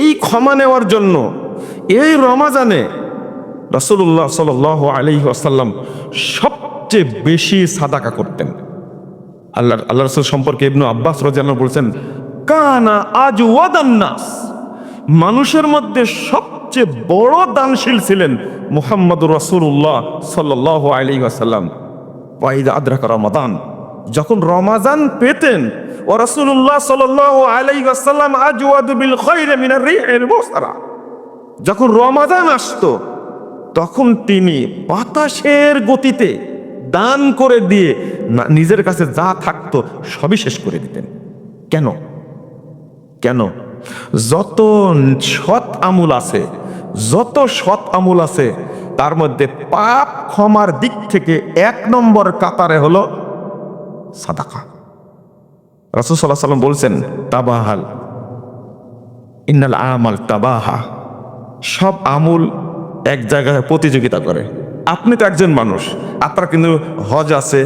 এই ক্ষমা নেওয়ার জন্য এই রমাজানে রসুল্লাহ সাল আলি আসাল্লাম সবচেয়ে বেশি সাদাকা করতেন। আল্লাহ আল্লাহ রসুল সম্পর্কে ইবনু আব্বাস রাজিয়াল বলছেন, কানা আজ ওয়াদান্নাস মানুষের মধ্যে সবচেয়ে বড় দানশীল ছিলেন মুহাম্মদ রসুল্লাহ সাল্লাহ আলী আসাল্লাম ওয়াইদ আদ্রাক রমাদান। যখন রমাজান পেতেন ও রসুল্লাহ সাল্লাহ আলাই আসাল্লাম আজ ওয়াদুবিল খৈরে মিনার বসারা যখন রমাদান আসতো, তখন তিনি বাতাসের গতিতে দান করে দিয়ে নিজের কাছে যা থাকতো সবই শেষ করে দিতেন। কেন? কেন? যত সৎ আমুল আছে, যত সৎ আমুল আছে, তার মধ্যে পাপ ক্ষমার দিক থেকে এক নম্বর কাতারে হলো সাদাকা। রাসুল সাল্লাহ সাল্লাম বলছেন, তাবাহাল, ইন্নাল আমাল তাবাহা। সব আমুল এক জায়গায় প্রতিযোগিতা করে। আপনি তো একজন মানুষ, আপনার কিন্তু হজ আছে,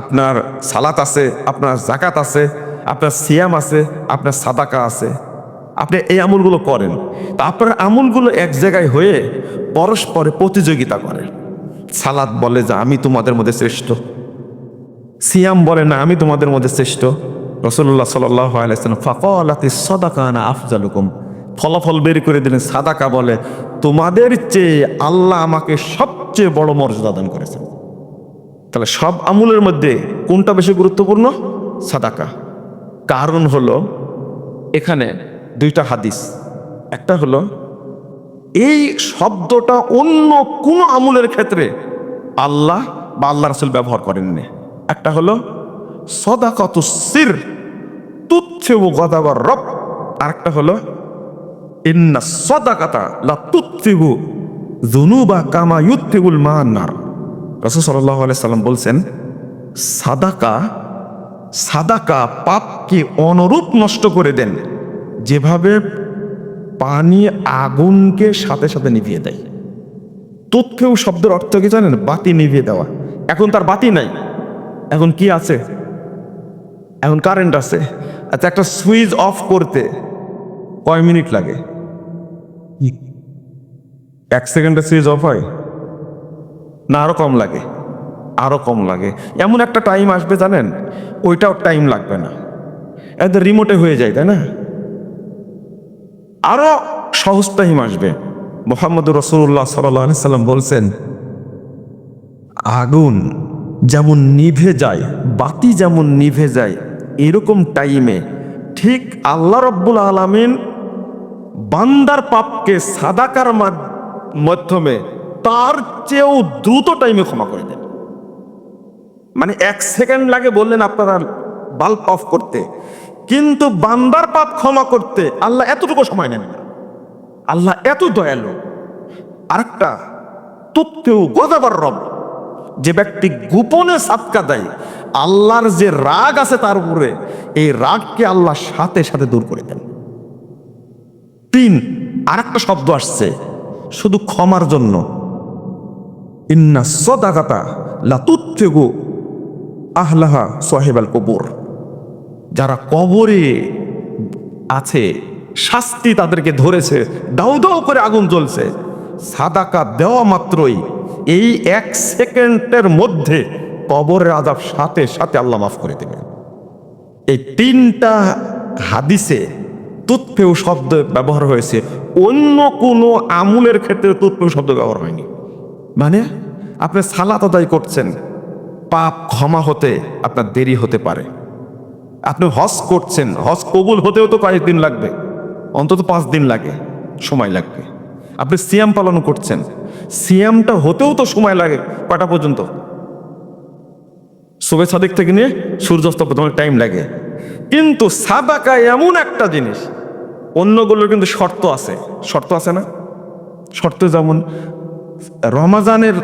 আপনার সালাত আছে, আপনার জাকাত আছে, আপনার সিয়াম আছে, আপনার সাদাকা আছে। আপনি এই আমুলগুলো করেন। তা আপনার আমুলগুলো এক জায়গায় হয়ে পরস্পরে প্রতিযোগিতা করে। সালাদ বলে যে, আমি তোমাদের মধ্যে শ্রেষ্ঠ। সিয়াম বলে, না, আমি তোমাদের মধ্যে শ্রেষ্ঠ। রসুল্লাহ সাল্লাম ফাকলাতি সদাকানা আফজালুকুম। ফলাফল বের করে দিলেন সাদাকা বলে, তোমাদের চেয়ে আল্লাহ আমাকে সবচেয়ে বড় মর্যাদা দান করেছেন। তাহলে সব আমুলের মধ্যে কোনটা বেশি গুরুত্বপূর্ণ? সাদাকা। কারণ হলো, এখানে দুইটা হাদিস। একটা হলো, এই শব্দটা অন্য কোন আমুলের ক্ষেত্রে আল্লাহ বা আল্লাহ রাসুল ব্যবহার করেননি। একটা হলো সদাকত সির, তুচ্ছে ও গদাবার রব। আর একটা হলো, ইন্না সদাকাতা লা তুত্তিবু জুনুবা কামা ইউত্তিবুল মান্নার। রাসূল আলাইহি সাল্লাম বলছেন, সাদাকা সাদাকা পাপকে অনুরূপ নষ্ট করে দেন, যেভাবে পানি আগুনকে সাথে সাথে নিভিয়ে দেয়। তথ্যেও শব্দের অর্থ কি জানেন? বাতি নিভিয়ে দেওয়া। এখন তার বাতি নাই। এখন কি আছে? এখন কারেন্ট আছে। আচ্ছা একটা সুইচ অফ করতে কয় মিনিট লাগে? এক সেকেন্ডে সুইচ অফ হয়? না, আরও কম লাগে। আরও কম লাগে। এমন একটা টাইম আসবে, জানেন? ওইটাও টাইম লাগবে না। একদম রিমোটে হয়ে যায়, তাই না? আরও সহজ টাইম আসবে। মোহাম্মদ রসুল্লাহ সাল্লাম বলছেন, আগুন যেমন নিভে যায়, বাতি যেমন নিভে যায় এরকম টাইমে ঠিক আল্লাহ রব্বুল আলমিন বান্দার পাপকে সাদাকার মাধ- মাধ্যমে তার চেয়েও দ্রুত টাইমে ক্ষমা করে দেন। মানে এক সেকেন্ড লাগে বললেন আপনারা বাল্ব অফ করতে। কিন্তু বান্দার পাপ ক্ষমা করতে আল্লাহ এতটুকু সময় নেন না। আল্লাহ এত দয়ালু। আরেকটা তত্ত্বেও গদাবার রব। যে ব্যক্তি গোপনে সাতকা দেয়, আল্লাহর যে রাগ আছে তার উপরে, এই রাগকে আল্লাহ সাথে সাথে দূর করে দেন। তিন, আরেকটা শব্দ আসছে, শুধু ক্ষমার জন্য। ইন্না সদাকাতা লাতুত্তেগু আহলাহা সোহেবাল কবুর। যারা কবরে আছে, শাস্তি তাদেরকে ধরেছে দাউ দাউ করে আগুন জ্বলছে। সাদাকা দেওয়া মাত্রই এই এক সেকেন্ডের মধ্যে কবরের আদাব সাথে সাথে আল্লাহ মাফ করে দেবেন। এই তিনটা হাদিসে তুৎপেও শব্দ ব্যবহার হয়েছে। অন্য কোনো আমুলের ক্ষেত্রে তুৎপেও শব্দ ব্যবহার হয়নি। মানে আপনি সালাত আদায় করছেন, পাপ ক্ষমা হতে আপনার দেরি হতে পারে। আপনি হজ করছেন, হজ কবুল হতেও তো কয়েকদিন লাগবে। অন্তত পাঁচ দিন লাগে, সময় লাগবে। আপনি সিয়াম পালন করছেন। সিয়ামটা হতেও তো সময় লাগে কটা পর্যন্ত? শুভে সাদিক থেকে নিয়ে সূর্যাস্ত পর্যন্ত টাইম লাগে। কিন্তু সাদাকা এমন একটা জিনিস, অন্যগুলোর কিন্তু শর্ত আছে। শর্ত আছে না? শর্ত যেমন, রমাজানের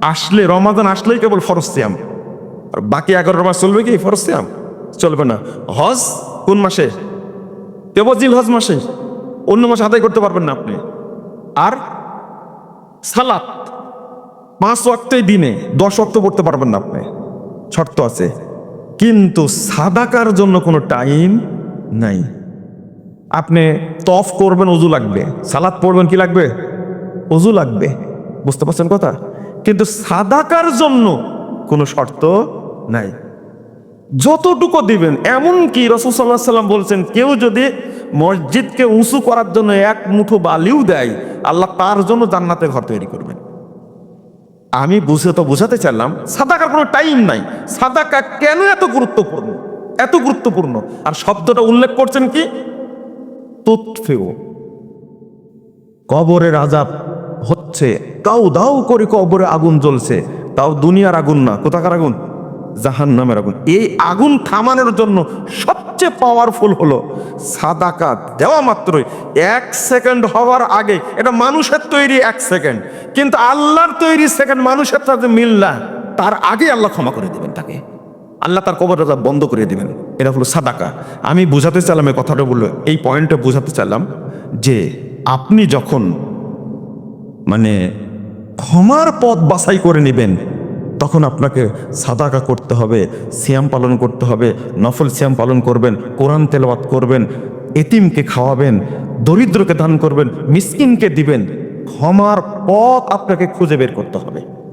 আসলে, রমাজান আসলেই কেবল ফরজ সিয়াম। আর বাকি এগারো মাস চলবে কি ফরজ সিয়াম? চলবে না। হজ কোন মাসে? কেবল জিল হজ মাসে। অন্য মাসে আদায় করতে পারবেন না আপনি। আর সালাত পাঁচ ওয়াক্তই দিনে দশ ওয়াক্ত পড়তে পারবেন না আপনি। শর্ত আছে। কিন্তু সাদাকার জন্য কোনো টাইম নাই। আপনি তফ করবেন, অজু লাগবে। সালাদ পড়বেন কি লাগবে? অজু লাগবে। বুঝতে পারছেন কথা? কিন্তু সাদাকার জন্য কোনো শর্ত নাই। যতটুকু দিবেন এমন কি রসুল সাল্লাহ সাল্লাম বলছেন, কেউ যদি মসজিদকে উঁচু করার জন্য এক মুঠো বালিও দেয়, আল্লাহ তার জন্য জান্নাতে ঘর তৈরি করবেন। আমি বুঝে তো বোঝাতে চাইলাম, সাদাকার কোনো টাইম নাই। সাদাকা কেন এত গুরুত্বপূর্ণ? এত গুরুত্বপূর্ণ। আর শব্দটা উল্লেখ করছেন কি? তুৎফেও কবরের আজাব হচ্ছে দাউ দাউ করে কবরে আগুন জ্বলছে, তাও দুনিয়ার আগুন না। কোথাকার আগুন? জাহান নামের আগুন এই আগুন থামানোর জন্য সবচেয়ে পাওয়ারফুল হলো সাদাকা দেওয়া মাত্রই এক সেকেন্ড হওয়ার আগে এটা মানুষের তৈরি এক সেকেন্ড। কিন্তু আল্লাহর তৈরি সেকেন্ড মানুষের সাথে মিল না, তার আগে আল্লাহ ক্ষমা করে দেবেন তাকে। আল্লাহ তার কবর রাজা বন্ধ করে দিবেন। এটা হলো সাদাকা। আমি বোঝাতে চাইলাম, এই কথাটা বলল, এই পয়েন্টটা বোঝাতে চাইলাম যে আপনি যখন মানে ক্ষমার পথ বাছাই করে নেবেন তখন আপনাকে সাদাকা করতে হবে শ্যাম পালন করতে হবে, নফল শ্যাম পালন করবেন, কোরআন তেলাওয়াত করবেন, এতিমকে খাওয়াবেন, দরিদ্রকে দান করবেন, মিসকিনকে দিবেন, ক্ষমার পথ আপনাকে খুঁজে বের করতে হবে।